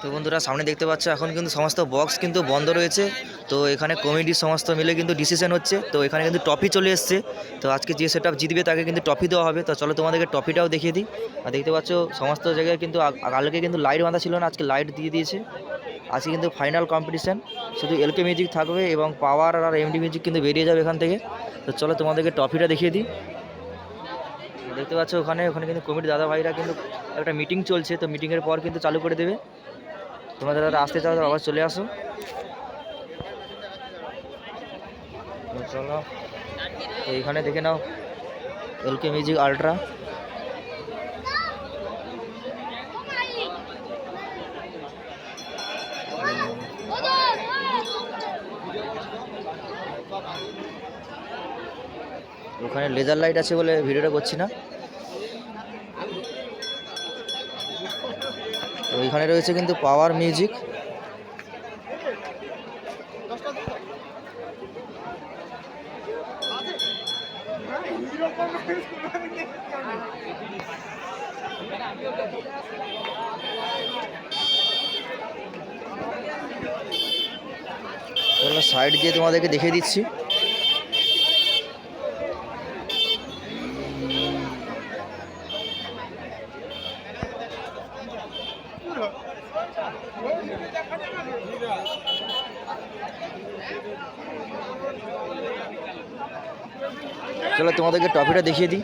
তো বন্ধুরা, সামনে দেখতে পাচ্ছ, এখন কিন্তু সমস্ত বক্স কিন্তু বন্ধ রয়েছে। তো এখানে কমিটির সমস্ত মিলে কিন্তু ডিসিশন হচ্ছে। তো এখানে কিন্তু ট্রফি চলে এসছে। তো আজকে যে সেট জিতবে, তাকে কিন্তু ট্রফি দেওয়া হবে। তো চলো তোমাদেরকে ট্রফিটাও দেখিয়ে দিই। আর দেখতে পাচ্ছ, সমস্ত জায়গায় কিন্তু কালকে কিন্তু লাইট বাঁধা ছিল না, আজকে লাইট দিয়ে দিয়েছে। আজকে কিন্তু ফাইনাল কম্পিটিশান শুধু এলকে মিউজিক থাকবে এবং পাওয়ার আর এমডি মিউজিক কিন্তু বেরিয়ে যাবে এখান থেকে। তো চলো তোমাদেরকে ট্রফিটা দেখিয়ে দিই। দেখতে পাচ্ছ ওখানে ওখানে কিন্তু কমিটি দাদা ভাইরা কিন্তু একটা মিটিং চলছে, তো মিটিংয়ের পর কিন্তু চালু করে দেবে। তোমরা যারা আসতে চাও আবার চলে আসো। চলো এইখানে দেখে নাও, এলকে মিউজিক আলট্রা। ওখানে লেজার লাইট আছে বলে ভিডিওটা করছি না। তো ওইখানে রয়েছে কিন্তু পাওয়ার মিউজিক সাইড দিয়ে তোমাদেরকে দেখিয়ে দিচ্ছি। চলো তোমাদেরকে ট্রফিটা দেখিয়ে দিই।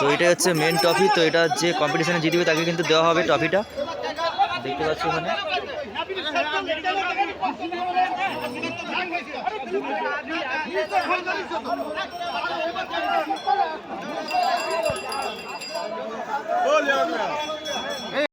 তো এটা হচ্ছে মেন ট্রফি তো এটা যে কম্পিটিশনে জিতবে তাকে কিন্তু দেওয়া হবে ট্রফিটা দেখতে পাচ্ছ ওখানে